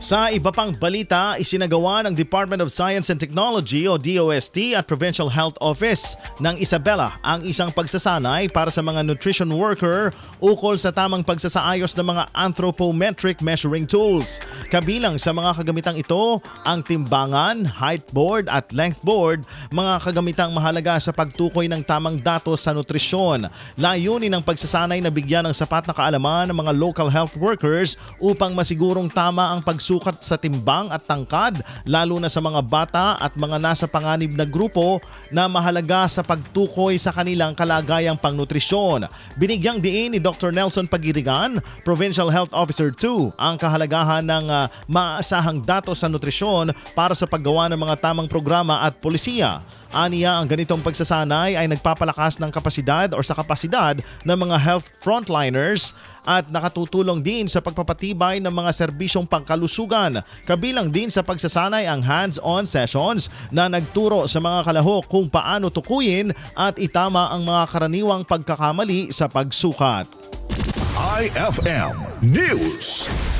Sa iba pang balita, isinagawa ng Department of Science and Technology o DOST at Provincial Health Office ng Isabela ang isang pagsasanay para sa mga nutrition worker ukol sa tamang pagsasaayos ng mga anthropometric measuring tools. Kabilang sa mga kagamitang ito, ang timbangan, height board at length board, mga kagamitang mahalaga sa pagtukoy ng tamang datos sa nutrisyon. Layunin ng pagsasanay na bigyan ng sapat na kaalaman ng mga local health workers upang masigurong tama ang pagsukat sa timbang at tangkad lalo na sa mga bata at mga nasa panganib na grupo na mahalaga sa pagtukoy sa kanilang kalagayang pangnutrisyon. Binigyang diin ni Dr. Nelson Pagirigan, Provincial Health Officer 2, ang kahalagahan ng ah, maaasahang datos sa nutrisyon para sa paggawa ng mga tamang programa at polisiya. Aniya, ang ganitong pagsasanay ay nagpapalakas ng kapasidad o sa kapasidad ng mga health frontliners at nakatutulong din sa pagpapatibay ng mga serbisyong pangkalusugan. Kabilang din sa pagsasanay ang hands-on sessions na nagturo sa mga kalahok kung paano tukuyin at itama ang mga karaniwang pagkakamali sa pagsukat. IFM News.